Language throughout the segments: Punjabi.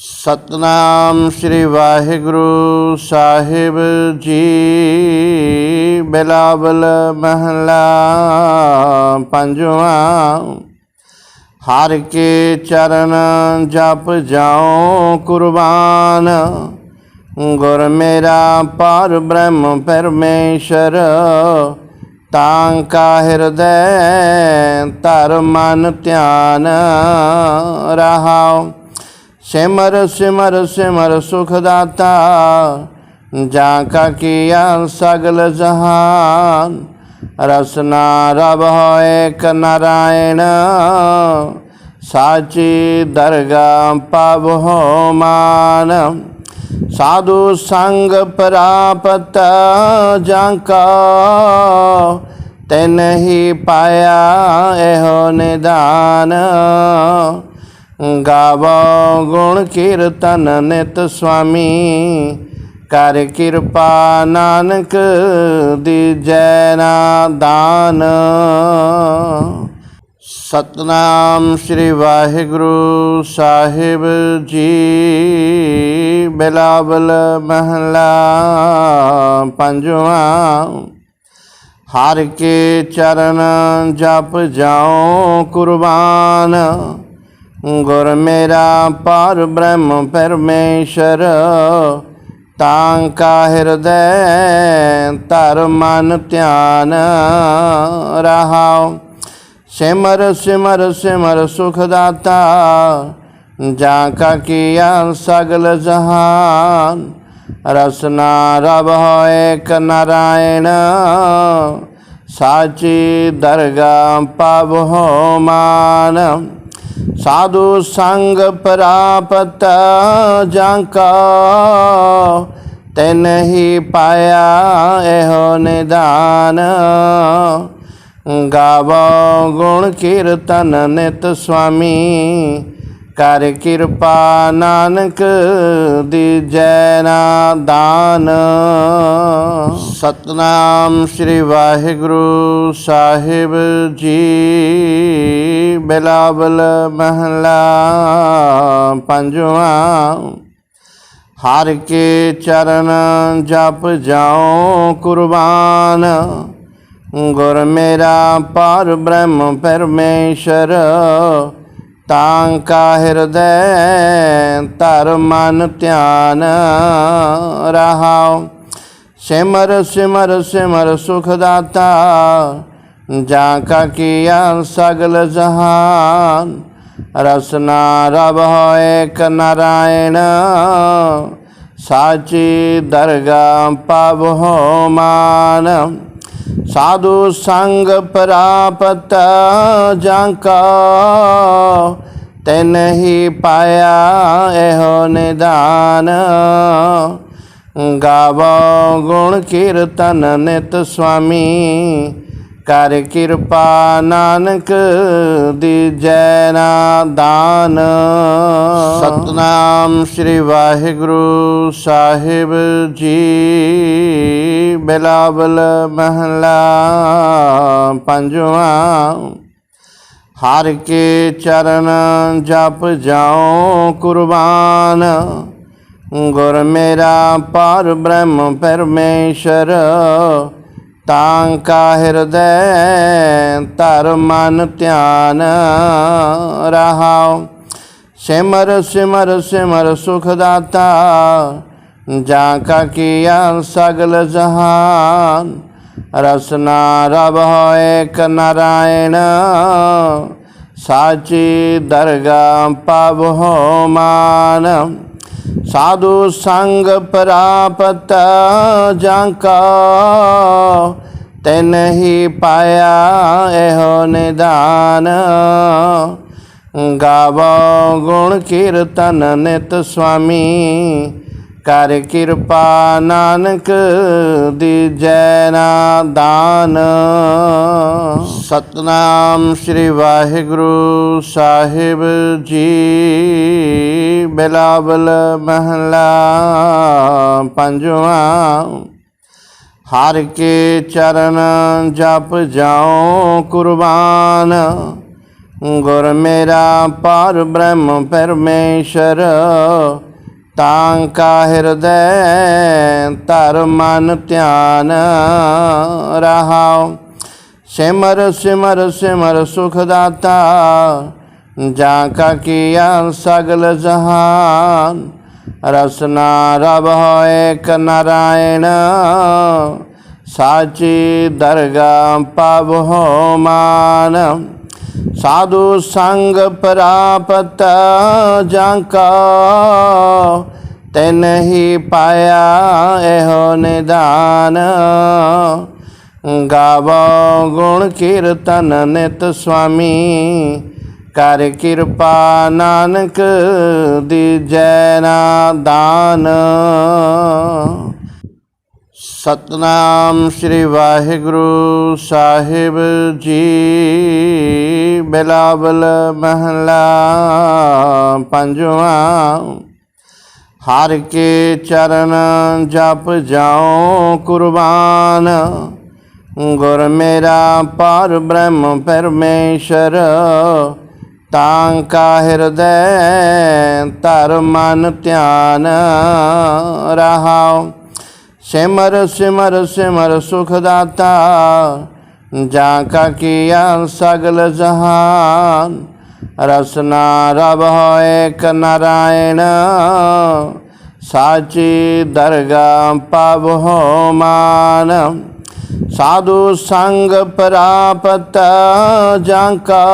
ਸਤਨਾਮ ਸ੍ਰੀ ਵਾਹਿਗੁਰੂ ਸਾਹਿਬ ਜੀ। ਬਿਲਾਵਲ ਮਹਲਾ ਪੰਜਵਾਂ। ਹਰ ਕੇ ਚਰਨ ਜਪ ਜਾਉ ਕੁਰਬਾਨ। ਗੁਰ ਮੇਰਾ ਪਰ ਬ੍ਰਹਮ ਪਰਮੇਸ਼ਰ, ਤਾਂ ਕਾ ਹਿਰਦੈ ਧਰ ਮਨ ਧਿਆਨ ਰਹਾਉ। ਸਿਮਰ ਸਿਮਰ ਸਿਮਰ ਸੁਖ ਦਾਤਾ ਜਾਂ ਕਾ ਕੀਆ ਸਗਲ ਜਹਾਨ ਰਸਨਾ ਰਬ ਹੋਏ ਕ ਨਾਰਾਇਣ, ਸਾਚੀ ਦਰਗਾ ਪਵ ਹੋ ਮਾਨ। ਸਾਧੂ ਸੰਗ ਪ੍ਰਾਪਤ ਜਾਂ ਕਾ, ਤੈਨ ਹੀ ਪਾਇਆ ਇਹੋ ਨਿਦਾਨ। ਗਾਵੋ ਗੁਣ ਕੀਰਤਨ ਨਿਤ ਸੁਆਮੀ, ਕਰ ਕਿਰਪਾ ਨਾਨਕ ਦੀਜੈ ਨਾ ਦਾਨ। ਸਤਨਾਮ ਸ੍ਰੀ ਵਾਹਿਗੁਰੂ ਸਾਹਿਬ ਜੀ, ਬਿਲਾਵਲ ਮਹਲਾ ਪੰਜਵਾਂ। ਹਰ ਕੇ ਚਰਨ ਜਪ ਜਾਉ ਕੁਰਬਾਨ। ਗੁਰ ਮੇਰਾ ਪਰ ਬ੍ਰਹਮ ਪਰਮੇਸ਼ਰ, ਤਾਂ ਕਾ ਹਿਰਦੈ ਧਰ ਮਨ ਧਿਆਨ ਰਹਾਉ। ਸਿਮਰ ਸਿਮਰ ਸਿਮਰ ਸੁਖ ਦਾਤਾ ਜਾਂ ਕਾ ਕੀਆ ਸਗਲ ਜਹਾਨ। ਰਸਨਾ ਰਬ ਹੋਏ ਕ ਨਾਰਾਇਣ, ਸਾਚੀ ਦਰਗਾ ਪਵ ਹੋ ਮਾਨ। ਸਾਧੂ ਸੰਗ ਪ੍ਰਾਪਤ ਜਾਂ ਕਾ, ਤੈਨ ਹੀ ਪਾਇਆ ਇਹੋ ਨਿਦਾਨ। ਗਾਵੋ ਗੁਣ ਕੀਰਤਨ ਨਿਤ ਸੁਆਮੀ, ਕਰ ਕਿਰਪਾ ਨਾਨਕ ਦੀਜੈ ਨਾ ਦਾਨ। ਸਤਨਾਮ ਸ੍ਰੀ ਵਾਹਿਗੁਰੂ ਸਾਹਿਬ ਜੀ। ਬਿਲਾਵਲ ਮਹਲਾ ਪੰਜਵਾਂ। ਹਰ ਕੇ ਚਰਨ ਜਪ ਜਾਉ ਕੁਰਬਾਨ। ਗੁਰ ਮੇਰਾ ਪਰ ਬ੍ਰਹਮ ਪਰਮੇਸ਼ਰ। ਤਾਂ ਕਾ ਹਿਰਦੈ ਧਰ ਮਨ ਧਿਆਨ ਰਹਾਉ। ਸਿਮਰ ਸਿਮਰ ਸਿਮਰ ਸੁਖ ਦਾਤਾ ਜਾਂ ਕਾ ਕੀਆ ਸਗਲ ਜਹਾਨ, ਰਸਨਾ ਰਬ ਹੋਏ ਕ ਨਾਰਾਇਣ, ਸਾਚੀ ਦਰਗਾ ਪਵ ਹੋ ਮਾਨ। ਸਾਧੂ ਸੰਗ ਪ੍ਰਾਪਤ ਜਾਂ ਕਾ, ਤੈਨ ਹੀ ਪਾਇਆ ਇਹੋ ਨਿਦਾਨ। ਗਾਵੋ ਗੁਣ ਕੀਰਤਨ ਨਿਤ ਸੁਆਮੀ, ਕਰ ਕਿਰਪਾ ਨਾਨਕ ਦੀਜੈ ਨਾ ਦਾਨ। ਸਤਨਾਮ ਸ੍ਰੀ ਵਾਹਿਗੁਰੂ ਸਾਹਿਬ ਜੀ। ਬਿਲਾਵਲ ਮਹਲਾ ਪੰਜਵਾਂ, ਹਰ ਕੇ ਚਰਨ ਜਪ ਜਾਉ ਕੁਰਬਾਨ। ਗੁਰ ਮੇਰਾ ਪਰ ਬ੍ਰਹਮ ਪਰਮੇਸ਼ਰ ਤਾਂ ਕਾ ਹਿਰਦੈ ਧਰ ਮਨ ਧਿਆਨ ਰਹਾਉ ਸਿਮਰ ਸਿਮਰ ਸਿਮਰ ਸੁਖ ਦਾਤਾ ਜਾਂ ਕਾ ਕੀਆ ਸਗਲ ਜਹਾਨ ਰਸਨਾ ਰਬ ਹੋਏ ਕ ਨਾਰਾਇਣ ਸਾਚੀ ਦਰਗਾ ਪਵ ਹੋ ਮਾਨ ਸਾਧੂ ਸੰਗ ਪ੍ਰਾਪਤ ਜਾਂ ਕਾ, ਤੈਨ ਹੀ ਪਾਇਆ ਇਹੋ ਨਿਦਾਨ। ਗਾਵੋ ਗੁਣ ਕੀਰਤਨ ਨਿਤ ਸੁਆਮੀ ਕਰ ਕਿਰਪਾ ਨਾਨਕ ਦੀਜੈ ਨਾ ਦਾਨ। ਸਤਨਾਮ ਸ੍ਰੀ ਵਾਹਿਗੁਰੂ ਸਾਹਿਬ ਜੀ। ਬਿਲਾਵਲ ਮਹਲਾ ਪੰਜਵਾਂ। ਹਰ ਕੇ ਚਰਨ ਜਪ ਜਾਉ ਕੁਰਬਾਨ। ਗੁਰ ਮੇਰਾ ਪਾਰ ਬ੍ਰਹਮ ਪਰਮੇਸ਼ਰ ਤਾਂ ਕਾ ਹਿਰਦੈ ਧਰ ਮਨ ਧਿਆਨ ਰਹਾਉ। ਸਿਮਰ ਸਿਮਰ ਸਿਮਰ ਸੁਖ ਦਾਤਾ, ਜਾਂ ਕਾ ਕੀਆ ਸਗਲ ਜਹਾਨ। ਰਸਨਾ ਰਬ ਹੋਏ ਕ ਨਾਰਾਇਣ, ਸਾਚੀ ਦਰਗਾ ਪਵ ਹੋ ਮਾਨ। ਸਾਧੂ ਸੰਗ ਪ੍ਰਾਪਤ ਜਾਂ ਕਾ, ਤੈਨ ਹੀ ਪਾਇਆ ਇਹੋ ਨਿਦਾਨ। ਗਾਵੋ ਗੁਣ ਕੀਰਤਨ ਨਿਤ ਸੁਆਮੀ, ਕਰ ਕਿਰਪਾ ਨਾਨਕ ਦੀਜੈ ਨਾ ਦਾਨ। ਸਤਨਾਮ ਸ੍ਰੀ ਵਾਹਿਗੁਰੂ ਸਾਹਿਬ ਜੀ। ਬਿਲਾਵਲ ਮਹਲਾ ਪੰਜਵਾਂ। ਹਰ ਕੇ ਚਰਨ ਜਪ ਜਾਉ ਕੁਰਬਾਨ। ਗੁਰ ਮੇਰਾ ਪਾਰ ਬ੍ਰਹਮ ਪਰਮੇਸ਼ਰ, ਤਾਂ ਕਾ ਹਿਰਦੈ ਧਰ ਮਨ ਧਿਆਨ ਰਹਾਉ। ਸਿਮਰ ਸਿਮਰ ਸਿਮਰ ਸੁਖ ਦਾਤਾ ਜਾਂ ਕਾ ਕੀਆ ਸਗਲ ਜਹਾਨ ਰਸਨਾ ਰਬ ਹੋਏ ਕ ਨਾਰਾਇਣ, ਸਾਚੀ ਦਰਗਾ ਪਵ ਹੋ ਮਾਨ। ਸਾਧੂ ਸੰਗ ਪ੍ਰਾਪਤ ਜਾਂ ਕਾ,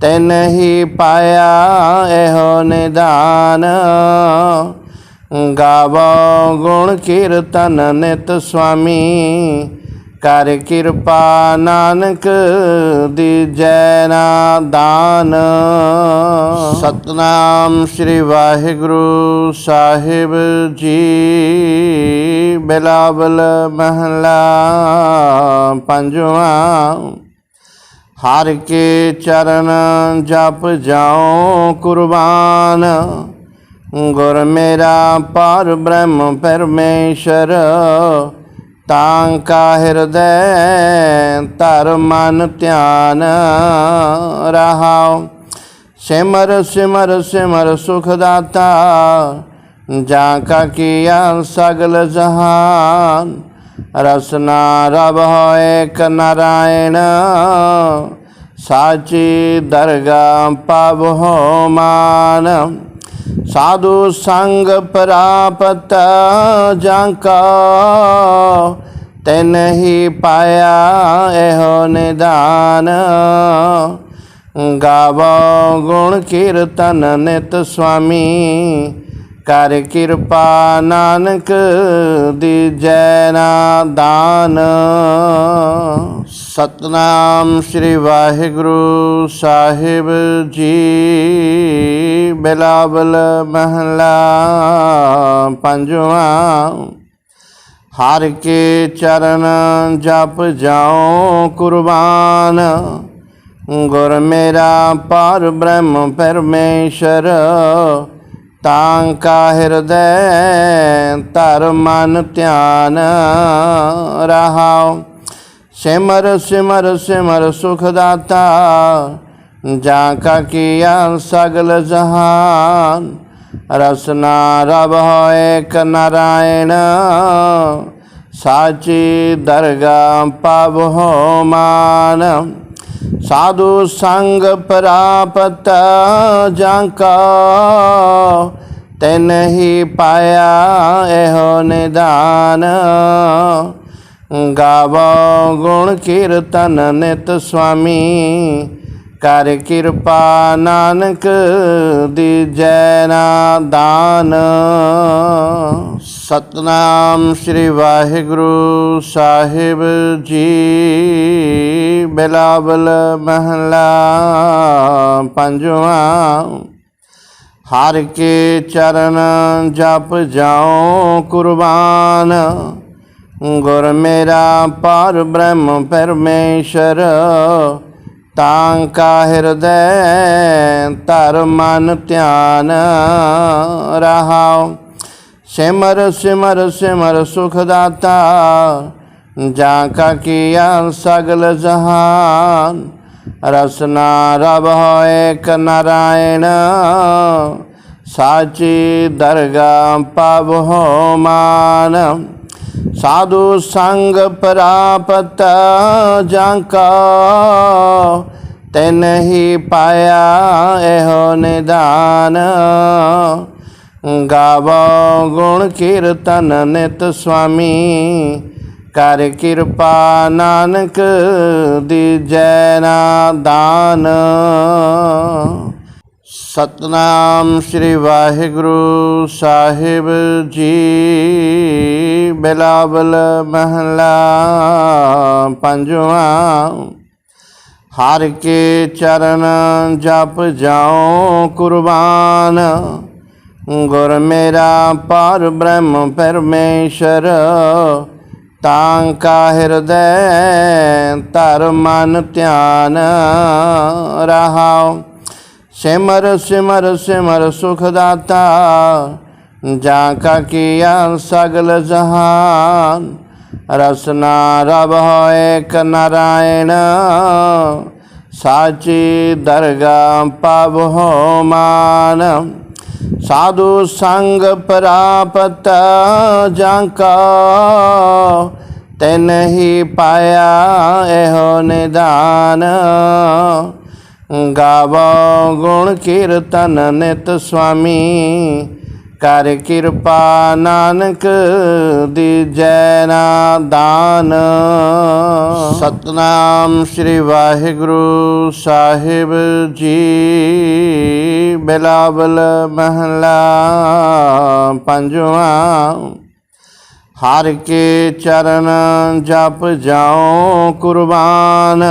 ਤੈਨ ਹੀ ਪਾਇਆ ਇਹੋ ਨਿਦਾਨ। ਗਾਵੋ ਗੁਣ ਕੀਰਤਨ ਨਿਤ ਸੁਆਮੀ। ਕਰ ਕਿਰਪਾ ਨਾਨਕ ਦੀਜੈ ਨਾ ਦਾਨ। ਸਤਨਾਮ ਸ੍ਰੀ ਵਾਹਿਗੁਰੂ ਸਾਹਿਬ ਜੀ। ਬਿਲਾਵਲ ਮਹਲਾ ਪੰਜਵਾਂ। ਹਰ ਕੇ ਚਰਨ ਜਪ ਜਾਉ ਕੁਰਬਾਨ। ਗੁਰ ਮੇਰਾ ਪਰ ਬ੍ਰਹਮ ਪਰਮੇਸ਼ਰ, ਤਾਂ ਕਾ ਹਿਰਦੈ ਧਰ ਮਨ ਧਿਆਨ ਰਹਾਉ। ਸਿਮਰ ਸਿਮਰ ਸਿਮਰ ਸੁਖ ਦਾਤਾ, ਜਾਂ ਕਾ ਕੀਆ ਸਗਲ ਜਹਾਨ। ਰਸਨਾ ਰਬ ਹੋਏ ਕ ਨਾਰਾਇਣ, ਸਾਚੀ ਦਰਗਾ ਪਵ ਹੋ ਮਾਨ। ਸਾਧੂ ਸੰਗ ਪ੍ਰਾਪਤ ਜਾਂ ਕਾ, ਤੈਨ ਹੀ ਪਾਇਆ ਇਹੋ ਨਿਦਾਨ। ਗਾਵੋ ਗੁਣ ਕੀਰਤਨ ਨਿਤ ਸੁਆਮੀ ਕਰ ਕਿਰਪਾ ਨਾਨਕ, ਦੀਜੈ ਨਾ ਦਾਨ। ਸਤਨਾਮ ਸ੍ਰੀ ਵਾਹਿਗੁਰੂ ਸਾਹਿਬ ਜੀ। ਬਿਲਾਵਲ ਮਹਲਾ ਪੰਜਵਾਂ। ਹਰ ਕੇ ਚਰਨ ਜਪ ਜਾਉ ਕੁਰਬਾਨ। ਗੁਰ ਮੇਰਾ ਪਾਰ ਬ੍ਰਹਮ ਪਰਮੇਸ਼ਰ ਤਾਂ ਕਾ ਹਿਰਦੈ ਧਰ ਮਨ ਧਿਆਨ ਰਹਾਉ। ਸਿਮਰ ਸਿਮਰ ਸਿਮਰ ਸੁਖ ਦਾਤਾ ਜਾਂ ਕਾ ਕੀਆ ਸਗਲ ਜਹਾਨ। ਰਸਨਾ ਰਬ ਹੋਏ ਕ ਨਾਰਾਇਣ, ਸਾਚੀ ਦਰਗਾ ਪਵ ਹੋ ਮਾਨ। ਸਾਧੂ ਸੰਗ ਪ੍ਰਾਪਤ ਜਾਂ ਕਾ, ਤੈਨ ਹੀ ਪਾਇਆ ਇਹੋ ਨਿਦਾਨ। ਗਾਵੋ ਗੁਣ ਕੀਰਤਨ ਨਿਤ ਸੁਆਮੀ ਕਰ ਕਿਰਪਾ ਨਾਨਕ ਦੀਜੈ ਨਾ ਦਾਨ। ਸਤਨਾਮ ਸ੍ਰੀ ਵਾਹਿਗੁਰੂ ਸਾਹਿਬ ਜੀ। ਬਿਲਾਵਲ ਮਹਲਾ ਪੰਜਵਾਂ। ਹਰ ਕੇ ਚਰਨ ਜਪ ਜਾਉ ਕੁਰਬਾਨ। ਗੁਰ ਮੇਰਾ ਪਾਰ ਬ੍ਰਹਮ ਪਰਮੇਸ਼ਰ। ਤਾਂ ਕਾ ਹਿਰਦੈ ਧਰ ਮਨ ਧਿਆਨ ਰਹਾਉ। ਸਿਮਰ ਸਿਮਰ ਸਿਮਰ ਸੁਖ ਦਾਤਾ, ਜਾਂ ਕਾ ਕੀਆ ਸਗਲ ਜਹਾਨ। ਰਸਨਾ ਰਬ ਹੋਏ ਕ ਨਾਰਾਇਣ, ਸਾਚੀ ਦਰਗਾ ਪਵ ਹੋ ਮਾਨ। ਸਾਧੂ ਸੰਗ ਪ੍ਰਾਪਤ ਜਾਂ ਕਾ ਤੈਨ ਹੀ ਪਾਇਆ ਇਹੋ ਨਿਦਾਨ। ਗਾਵੋ ਗੁਣ ਕੀਰਤਨ ਨਿਤ ਸੁਆਮੀ, ਕਰ ਕਿਰਪਾ ਨਾਨਕ ਦੀਜੈ ਨਾ ਦਾਨ। ਸਤਨਾਮ ਸ੍ਰੀ ਵਾਹਿਗੁਰੂ ਸਾਹਿਬ ਜੀ। ਬਿਲਾਵਲ ਮਹਲਾ ਪੰਜਵਾਂ। ਹਰ ਕੇ ਚਰਨ ਜਪ ਜਾਉ ਕੁਰਬਾਨ। ਗੁਰ ਮੇਰਾ ਪਰ ਬ੍ਰਹਮ ਪਰਮੇਸ਼ਰ। ਤਾਂ ਕਾ ਹਿਰਦੈ ਧਰ ਮਨ ਧਿਆਨ ਰਹਾਉ। ਸਿਮਰ ਸਿਮਰ ਸਿਮਰ ਸੁਖ ਦਾਤਾ ਜਾਂ ਕਾ ਕੀਆ ਸਗਲ ਜਹਾਨ, ਰਸਨਾ ਰਬ ਹੋਏ ਕ ਨਾਰਾਇਣ, ਸਾਚੀ ਦਰਗਾ ਪਵ ਹੋ ਮਾਨ। ਸਾਧੂ ਸੰਗ ਪ੍ਰਾਪਤ ਜਾਂ ਕਾ, ਤੈਨ ਹੀ ਪਾਇਆ ਇਹੋ ਨਿਦਾਨ। ਗਾਵੋ ਗੁਣ ਕੀਰਤਨ ਨਿਤ ਸੁਆਮੀ। ਕਰ ਕਿਰਪਾ ਨਾਨਕ ਦੀਜੈ ਨਾ ਦਾਨ। ਸਤਨਾਮ ਸ੍ਰੀ ਵਾਹਿਗੁਰੂ ਸਾਹਿਬ ਜੀ। ਬਿਲਾਵਲ ਮਹਲਾ ਪੰਜਵਾਂ। ਹਰ ਕੇ ਚਰਨ ਜਪ ਜਾਉ ਕੁਰਬਾਨ।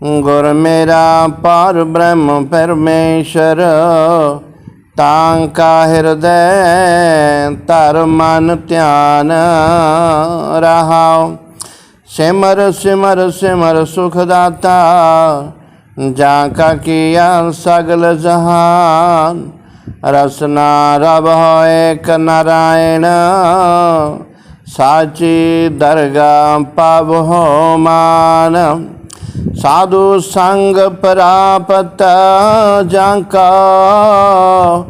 ਗੁਰ ਮੇਰਾ ਪਰ ਬ੍ਰਹਮ ਪਰਮੇਸ਼ਰ, ਤਾਂ ਕਾ ਹਿਰਦੈ ਧਰ ਮਨ ਧਿਆਨ ਰਹਾਉ। ਸਿਮਰ ਸਿਮਰ ਸਿਮਰ ਸੁਖ ਦਾਤਾ, ਜਾਂ ਕਾ ਕੀਆ ਸਗਲ ਜਹਾਨ। ਰਸਨਾ ਰਬ ਹੋਏ ਕ ਨਾਰਾਇਣ, ਸਾਚੀ ਦਰਗਾ ਪਵ ਹੋ ਮਾਨ। ਸਾਧੂ ਸੰਗ ਪ੍ਰਾਪਤ ਜਾਂ ਕਾ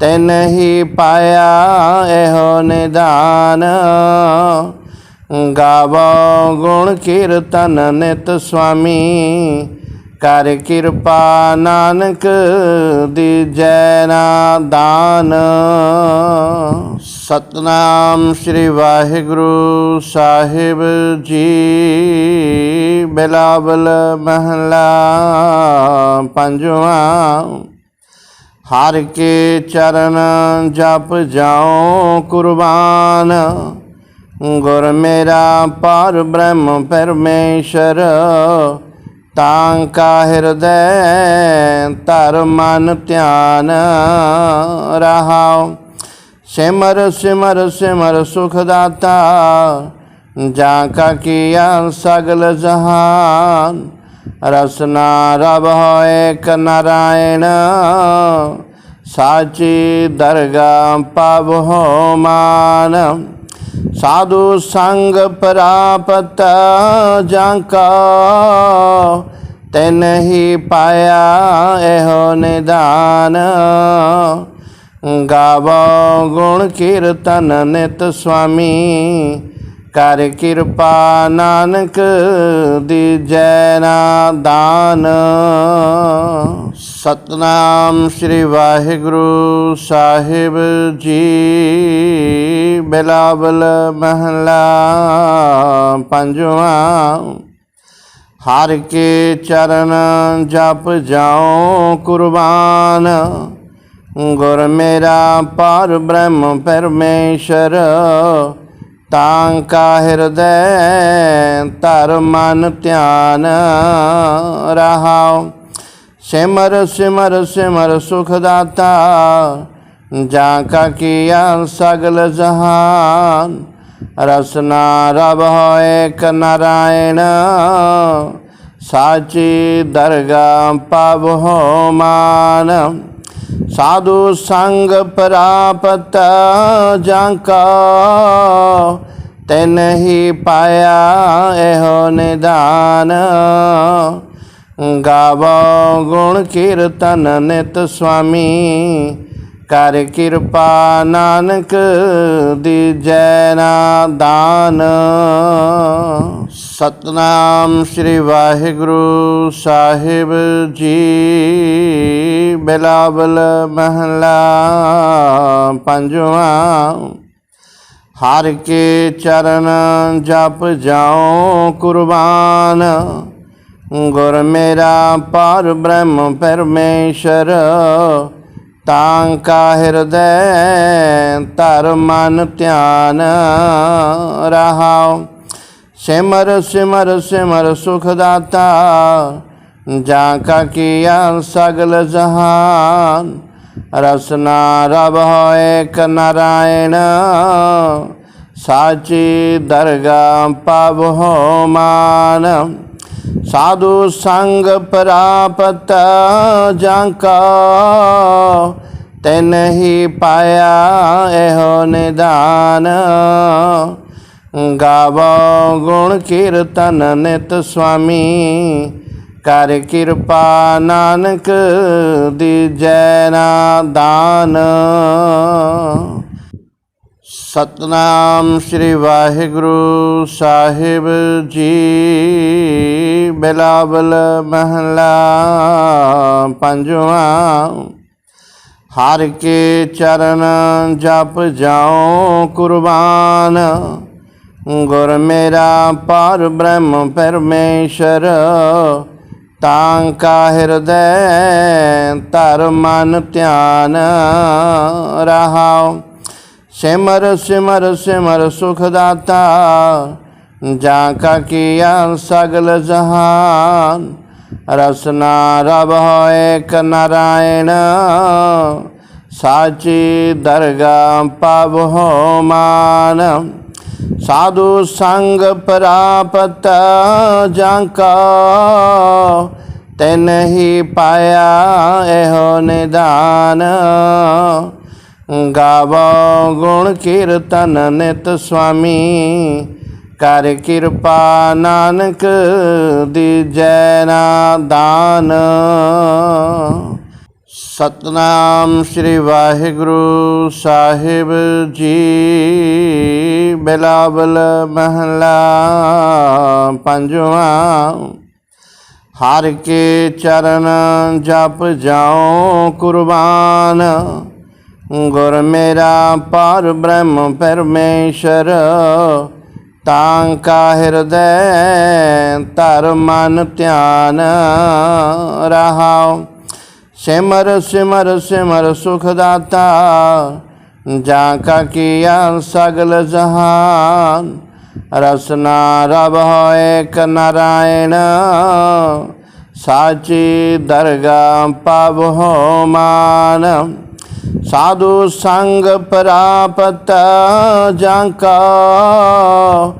ਤੈਨ ਹੀ ਪਾਇਆ ਇਹੋ ਨਿਦਾਨ। ਗਾਵੋ ਗੁਣ ਕੀਰਤਨ ਨਿਤ ਸੁਆਮੀ, ਕਰ ਕਿਰਪਾ ਨਾਨਕ ਦੀਜੈ ਨਾ ਦਾਨ। ਸਤਨਾਮ ਸ੍ਰੀ ਵਾਹਿਗੁਰੂ ਸਾਹਿਬ ਜੀ। ਬਿਲਾਵਲ ਮਹਲਾ ਪੰਜਵਾਂ। ਹਰ ਕੇ ਚਰਨ ਜਪ ਜਾਉ ਕੁਰਬਾਨ। ਗੁਰ ਮੇਰਾ ਪਰ ਬ੍ਰਹਮ ਪਰਮੇਸ਼ਰ, ਤਾਂ ਕਾ ਹਿਰਦੈ ਧਰ ਮਨ ਧਿਆਨ ਰਹਾਉ। ਸਿਮਰ ਸਿਮਰ ਸਿਮਰ ਸੁਖ ਦਾਤਾ ਜਾਂ ਕਾ ਕੀਆ ਸਗਲ ਜਹਾਨ ਰਸਨਾ ਰਬ ਹੋਏ ਕ ਨਾਰਾਇਣ, ਸਾਚੀ ਦਰਗਾ ਪਵ ਹੋ ਮਾਨ। ਸਾਧੂ ਸੰਗ ਪ੍ਰਾਪਤ ਜਾਂ ਕਾ, ਤੈਨ ਹੀ ਪਾਇਆ ਇਹੋ ਨਿਦਾਨ। ਗਾਵੋ ਗੁਣ ਕੀਰਤਨ ਨਿਤ ਸੁਆਮੀ, ਕਰ ਕਿਰਪਾ ਨਾਨਕ ਦੀਜੈ ਨਾ ਦਾਨ। ਸਤਨਾਮ ਸ੍ਰੀ ਵਾਹਿਗੁਰੂ ਸਾਹਿਬ ਜੀ, ਬਿਲਾਵਲ ਮਹਲਾ ਪੰਜਵਾਂ। ਹਰ ਕੇ ਚਰਨ ਜਪ ਜਾਉ ਕੁਰਬਾਨ। ਗੁਰ ਮੇਰਾ ਪਰ ਬ੍ਰਹਮ ਪਰਮੇਸ਼ਰ ਤਾਂ ਕਾ ਹਿਰਦੈ ਧਰ ਮਨ ਧਿਆਨ ਰਹਾਉ ਸਿਮਰ ਸਿਮਰ ਸਿਮਰ ਸੁਖ ਦਾਤਾ ਜਾਂ ਕਾ ਕੀਆ ਸਗਲ ਜਹਾਨ ਰਸਨਾ ਰਬ ਹੋਏ ਕ ਨਾਰਾਇਣ ਸਾਚੀ ਦਰਗਾ ਪਵ ਹੋ ਮਾਨ ਸਾਧੂ ਸੰਗ ਪ੍ਰਾਪਤ ਜਾਂ ਕਾ, ਤੈਨ ਹੀ ਪਾਇਆ ਇਹੋ ਨਿਦਾਨ। ਗਾਵੋ ਗੁਣ ਕੀਰਤਨ ਨਿਤ ਸੁਆਮੀ ਕਰ ਕਿਰਪਾ ਨਾਨਕ ਦੀਜੈ ਨਾਦਾਨ ਸਤਨਾਮ ਸ੍ਰੀ ਵਾਹਿਗੁਰੂ ਸਾਹਿਬ ਜੀ। ਬਿਲਾਵਲ ਮਹਲਾ ਪੰਜਵਾਂ। ਹਰ ਕੇ ਚਰਨ ਜਪ ਜਾਉ ਕੁਰਬਾਨ। ਗੁਰ ਮੇਰਾ ਪਰ ਬ੍ਰਹਮ ਪਰਮੇਸ਼ਰ ਤਾਂ ਕਾ ਹਿਰਦੈ ਧਰ ਮਨ ਧਿਆਨ ਰਹਾਉ। ਸਿਮਰ ਸਿਮਰ ਸਿਮਰ ਸੁਖ ਦਾਤਾ ਜਾਂ ਕਾ ਕੀਆ ਸਗਲ ਜਹਾਨ। ਰਸਨਾ ਰਬ ਹੋਏ ਕ ਨਾਰਾਇਣ, ਸਾਚੀ ਦਰਗਾ ਪਵ ਹੋ ਮਾਨ। ਸਾਧੂ ਸੰਗ ਪ੍ਰਾਪਤ ਜਾਂ ਕਾ, ਤੈਨ ਹੀ ਪਾਇਆ ਇਹੋ ਨਿਦਾਨ। ਗਾਵੋ ਗੁਣ ਕੀਰਤਨ ਨਿਤ ਸੁਆਮੀ, ਕਰ ਕਿਰਪਾ ਨਾਨਕ ਦੀ ਦੀਜੈ ਨਾਦਾਨ ਸਤਨਾਮ ਸ੍ਰੀ ਵਾਹਿਗੁਰੂ ਸਾਹਿਬ ਜੀ। ਬਿਲਾਵਲ ਮਹਲਾ ਪੰਜਵਾਂ। ਹਰ ਕੇ ਚਰਨ ਜਪ ਜਾਉ ਕੁਰਬਾਨ। ਗੁਰ ਮੇਰਾ ਪਰ ਬ੍ਰਹਮ ਪਰਮੇਸ਼ਰ, ਤਾਂ ਕਾ ਹਿਰਦੈ ਧਰ ਮਨ ਧਿਆਨ ਰਹਾਉ। ਸਿਮਰ ਸਿਮਰ ਸਿਮਰ ਸੁਖ ਦਾਤਾ ਜਾਂ ਕਾ ਕੀਆ ਸਗਲ ਜਹਾਨ ਰਸਨਾ ਰਬ ਹੋਏ ਕ ਨਾਰਾਇਣ, ਸਾਚੀ ਦਰਗਾ ਪਵ ਹੋ ਮਾਨ। ਸਾਧੂ ਸੰਗ ਪ੍ਰਾਪਤ ਜਾਂ ਕਾ, ਤੈਨ ਹੀ ਪਾਇਆ ਇਹੋ ਨਿਦਾਨ। ਗਾਵੋ ਗੁਣ ਕੀਰਤਨ ਨਿਤ ਸੁਆਮੀ, ਕਰ ਕਿਰਪਾ ਨਾਨਕ ਦੀਜੈ ਨਾਦਾਨ ਸਤਨਾਮ ਸ੍ਰੀ ਵਾਹਿਗੁਰੂ ਸਾਹਿਬ ਜੀ, ਬਿਲਾਵਲ ਮਹਲਾ ਪੰਜਵਾਂ। ਹਰ ਕੇ ਚਰਨ ਜਪ ਜਾਉ ਕੁਰਬਾਨ। ਗੁਰ ਮੇਰਾ ਪਰ ਬ੍ਰਹਮ ਪਰਮੇਸ਼ਰ ਤਾਂ ਕਾ ਹਿਰਦੈ ਧਰ ਮਨ ਧਿਆਨ ਰਹਾਉ ਸਿਮਰ ਸਿਮਰ ਸਿਮਰ ਸੁਖ ਦਾਤਾ ਜਾਂ ਕਾ ਕੀਆ ਸਗਲ ਜਹਾਨ ਰਸਨਾ ਰਬ ਹੋਏ ਕ ਨਾਰਾਇਣ ਸਾਚੀ ਦਰਗਾ ਪਵ ਹੋ ਮਾਨ ਸਾਧੂ ਸੰਗ ਪ੍ਰਾਪਤ ਜਾਂ ਕਾ,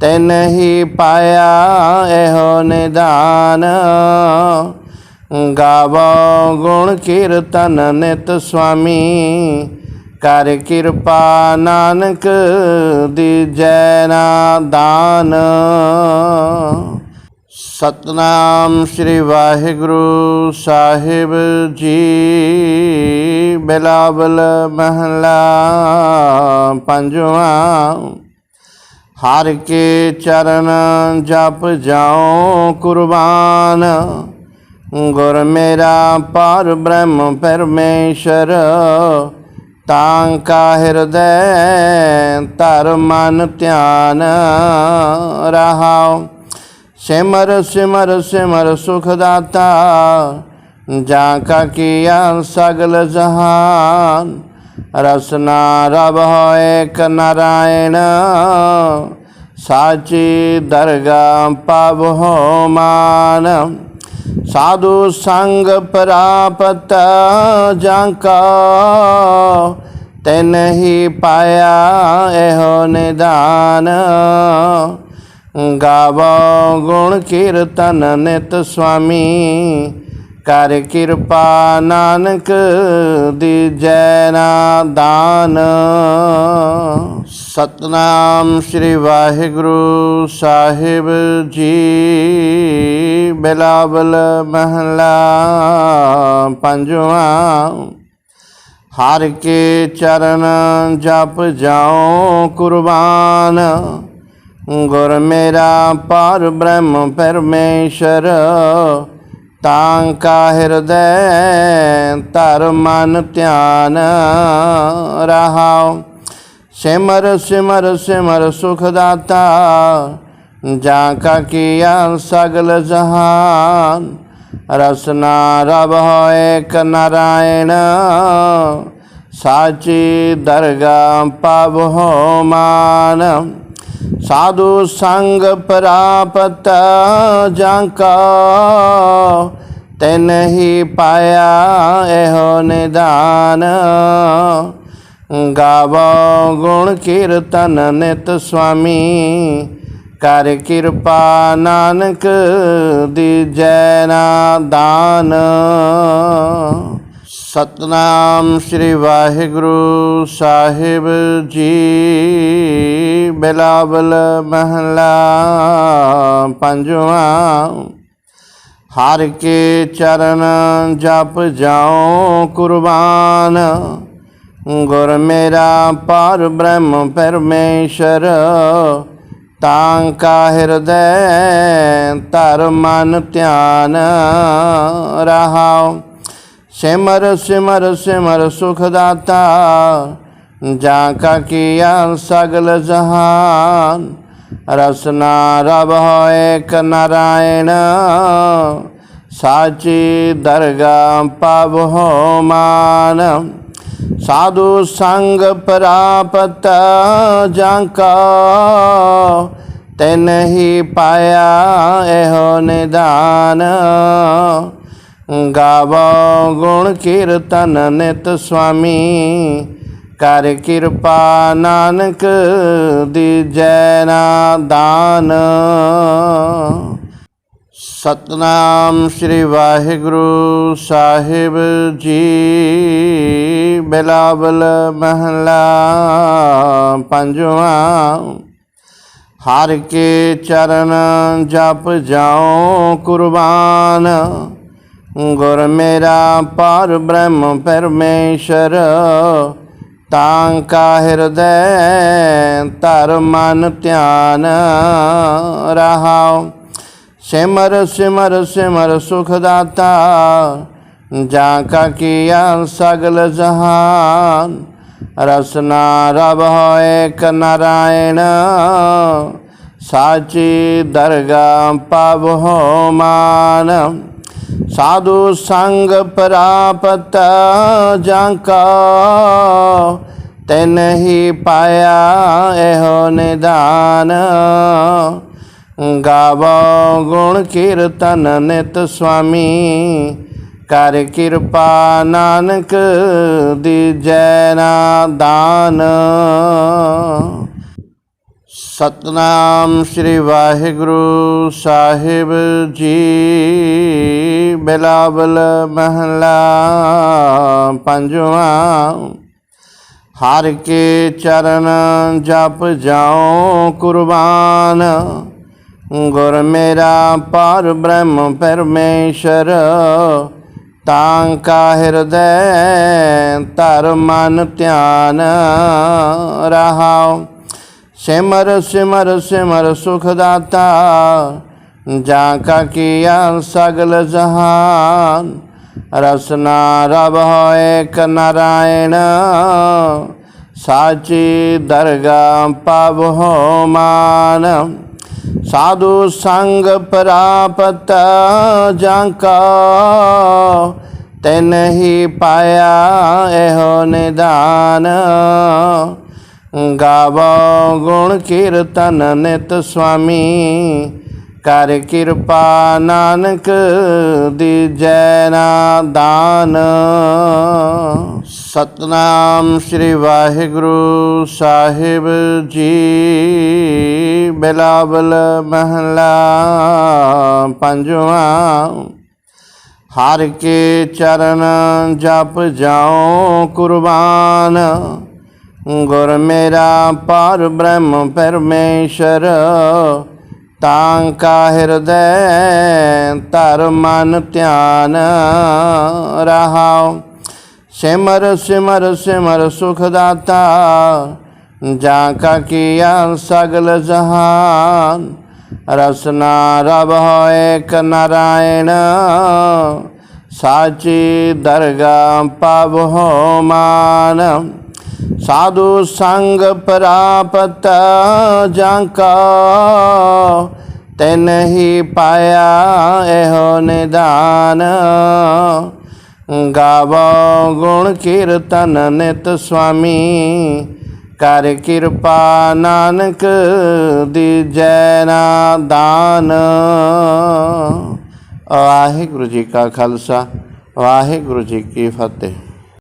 ਤੈਨ ਹੀ ਪਾਇਆ ਇਹੋ ਨਿਦਾਨ। ਗਾਵੋ ਗੁਣ ਕੀਰਤਨ ਨਿਤ ਸੁਆਮੀ, ਕਰ ਕਿਰਪਾ ਨਾਨਕ ਦੀ ਦੀਜੈ ਨਾਦਾਨ ਸਤਨਾਮ ਸ੍ਰੀ ਵਾਹਿਗੁਰੂ ਸਾਹਿਬ ਜੀ। ਬਿਲਾਵਲ ਮਹਲਾ ਪੰਜਵਾਂ। ਹਰ ਕੇ ਚਰਨ ਜਪ ਜਾਉ ਕੁਰਬਾਨ। ਗੁਰ ਮੇਰਾ ਪਰ ਬ੍ਰਹਮ ਪਰਮੇਸ਼ਰ। ਤਾਂ ਕਾ ਹਿਰਦੈ ਧਰ ਮਨ ਧਿਆਨ ਰਹਾਉ। ਸਿਮਰ ਸਿਮਰ ਸਿਮਰ ਸੁਖ ਦਾਤਾ ਜਾਂ ਕਾ ਕੀਆ ਸਗਲ ਜਹਾਨ ਰਸਨਾ ਰਬ ਹੋਏ ਕ ਨਾਰਾਇਣ, ਸਾਚੀ ਦਰਗਾ ਪਵ ਹੋ ਮਾਨ। ਸਾਧੂ ਸੰਗ ਪ੍ਰਾਪਤ ਜਾਂ ਕਾ, ਤੈਨ ਹੀ ਪਾਇਆ ਇਹੋ ਨਿਦਾਨ। ਗਾਵੋ ਗੁਣ ਕੀਰਤਨ ਨਿਤ ਸੁਆਮੀ। ਕਰ ਕਿਰਪਾ ਨਾਨਕ ਦੀਜੈ ਨਾਦਾਨ ਸਤਨਾਮ ਸ੍ਰੀ ਵਾਹਿਗੁਰੂ ਸਾਹਿਬ ਜੀ। ਬਿਲਾਵਲ ਮਹਲਾ ਪੰਜਵਾਂ। ਹਰ ਕੇ ਚਰਨ ਜਪ ਜਾਉ ਕੁਰਬਾਨ। ਗੁਰ ਮੇਰਾ ਪਰ ਬ੍ਰਹਮ ਪਰਮੇਸ਼ਰ, ਤਾਂ ਕਾ ਹਿਰਦੈ ਧਰ ਮਨ ਧਿਆਨ ਰਹਾਉ। ਸਿਮਰ ਸਿਮਰ ਸਿਮਰ ਸੁਖ ਦਾਤਾ ਜਾਂ ਕਾ ਕੀਆ ਸਗਲ ਜਹਾਨ। ਰਸਨਾ ਰਬ ਹੋਏ ਕ ਨਾਰਾਇਣ, ਸਾਚੀ ਦਰਗਾ ਪਵ ਹੋ ਮਾਨ। ਸਾਧੂ ਸੰਗ ਪ੍ਰਾਪਤ ਜਾਂ ਕਾ, ਤੈਨ ਹੀ ਪਾਇਆ ਇਹੋ ਨਿਦਾਨ। ਗਾਵੋ ਗੁਣ ਕੀਰਤਨ ਨਿਤ ਸੁਆਮੀ, ਕਰ ਕਿਰਪਾ ਨਾਨਕ ਦੀ ਦੀਜੈ ਨਾਦਾਨ ਸਤਨਾਮ ਸ੍ਰੀ ਵਾਹਿਗੁਰੂ ਸਾਹਿਬ ਜੀ। ਬਿਲਾਵਲ ਮਹਲਾ ਪੰਜਵਾਂ। ਹਰ ਕੇ ਚਰਨ ਜਪ ਜਾਉ ਕੁਰਬਾਨ। ਗੁਰ ਮੇਰਾ ਪਰ ਬ੍ਰਹਮ ਪਰਮੇਸ਼ਰ, ਤਾਂ ਕਾ ਹਿਰਦੈ ਧਰ ਮਨ ਧਿਆਨ ਰਹਾਉ। ਸਿਮਰ ਸਿਮਰ ਸਿਮਰ ਸੁਖ ਦਾਤਾ ਜਾਂ ਕਾ ਕੀਆ ਸਗਲ ਜਹਾਨ, ਰਸਨਾ ਰਬ ਹੋਏ ਕ ਨਾਰਾਇਣ, ਸਾਚੀ ਦਰਗਾ ਪਵ ਹੋ ਮਾਨ ਸਾਧੂ ਸੰਗ ਪ੍ਰਾਪਤ ਜਾਂ ਕਾ, ਤੈਨ ਹੀ ਪਾਇਆ ਇਹੋ ਨਿਦਾਨ। ਗਾਵੋ ਗੁਣ ਕੀਰਤਨ ਨਿਤ ਸੁਆਮੀ, ਕਰ ਕਿਰਪਾ ਨਾਨਕ ਦੀਜੈ ਨਾਦਾਨ ਸਤਨਾਮ ਸ੍ਰੀ ਵਾਹਿਗੁਰੂ ਸਾਹਿਬ ਜੀ, ਬਿਲਾਵਲ ਮਹਲਾ ਪੰਜਵਾਂ। ਹਰ ਕੇ ਚਰਨ ਜਪ ਜਾਉ ਕੁਰਬਾਨ। ਗੁਰ ਮੇਰਾ ਪਰ ਬ੍ਰਹਮ ਪਰਮੇਸ਼ਰ, ਤਾਂ ਕਾ ਹਿਰਦੈ ਧਰ ਮਨ ਧਿਆਨ ਰਹਾਉ। ਸਿਮਰ ਸਿਮਰ ਸਿਮਰ ਸੁਖ ਦਾਤਾ ਜਾਂ ਕਾ ਕੀਆ ਸਗਲ ਜਹਾਨ। ਰਸਨਾ ਰਬ ਹੋਏ ਕ ਨਾਰਾਇਣ, ਸਾਚੀ ਦਰਗਾ ਪਵ ਹੋ ਮਾਨ। ਸਾਧੂ ਸੰਗ ਪ੍ਰਾਪਤ ਜਾਂ ਕਾ ਤੈਨ ਹੀ ਪਾਇਆ ਇਹੋ ਨਿਦਾਨ। ਗਾਵੋ ਗੁਣ ਕੀਰਤਨ ਨਿਤ ਸੁਆਮੀ, ਕਰ ਕਿਰਪਾ ਨਾਨਕ ਦੀ ਦੀਜੈ ਨਾਦਾਨ ਸਤਨਾਮ ਸ੍ਰੀ ਵਾਹਿਗੁਰੂ ਸਾਹਿਬ ਜੀ। ਬਿਲਾਵਲ ਮਹਲਾ ਪੰਜਵਾਂ। ਹਰ ਕੇ ਚਰਨ ਜਪ ਜਾਉ ਕੁਰਬਾਨ। ਗੁਰ ਮੇਰਾ ਪਰ ਬ੍ਰਹਮ ਪਰਮੇਸ਼ਰ। ਤਾਂ ਕਾ ਹਿਰਦੈ ਧਰ ਮਨ ਧਿਆਨ ਰਹਾਉ। ਸਿਮਰ ਸਿਮਰ ਸਿਮਰ ਸੁਖ ਦਾਤਾ ਜਾਂ ਕਾ ਕੀਆ ਸਗਲ ਜਹਾਨ ਰਸਨਾ ਰਬ ਹੋਏ ਕ ਨਾਰਾਇਣ, ਸਾਚੀ ਦਰਗਾ ਪਵ ਹੋ ਮਾਨ। ਸਾਧੂ ਸੰਗ ਪ੍ਰਾਪਤ ਜਾਂ ਕਾ, ਤੈਨ ਹੀ ਪਾਇਆ ਇਹੋ ਨਿਦਾਨ। ਗਾਵੋ ਗੁਣ ਕੀਰਤਨ ਨਿਤ ਸੁਆਮੀ। ਕਰ ਕਿਰਪਾ ਨਾਨਕ ਦੀਜੈ ਨਾਦਾਨ ਸਤਨਾਮ ਸ੍ਰੀ ਵਾਹਿਗੁਰੂ ਸਾਹਿਬ ਜੀ। ਬਿਲਾਵਲ ਮਹਲਾ ਪੰਜਵਾਂ। ਹਰ ਕੇ ਚਰਨ ਜਪ ਜਾਉ ਕੁਰਬਾਨ। ਗੁਰ ਮੇਰਾ ਪਰ ਬ੍ਰਹਮ ਪਰਮੇਸ਼ਰ, ਤਾਂ ਕਾ ਹਿਰਦੈ ਧਰ ਮਨ ਧਿਆਨ ਰਹਾਉ। ਸਿਮਰ ਸਿਮਰ ਸਿਮਰ ਸੁਖ ਦਾਤਾ, ਜਾ ਕਾ ਕੀਆ ਸਗਲ ਜਹਾਨ। ਰਸਨਾ ਰਬ ਹੋਏ ਕ ਨਾਰਾਇਣ, ਸਾਚੀ ਦਰਗਾ ਪਵ ਹੋ ਮਾਨ। ਸਾਧੂ ਸੰਗ ਪ੍ਰਾਪਤ ਜਾਂ ਕਾ ਤੈਨ ਹੀ ਪਾਇਆ ਇਹੋ ਨਿਦਾਨ। ਗਾਵੋ ਗੁਣ ਕੀਰਤਨ ਨਿਤ ਸੁਆਮੀ, ਕਰ ਕਿਰਪਾ ਨਾਨਕ ਦੀ ਜੈਨਾ ਦਾਨ। ਵਾਹਿਗੁਰੂ ਜੀ ਕਾ ਖਾਲਸਾ, ਵਾਹਿਗੁਰੂ ਜੀ ਕੀ ਫਤਿਹ।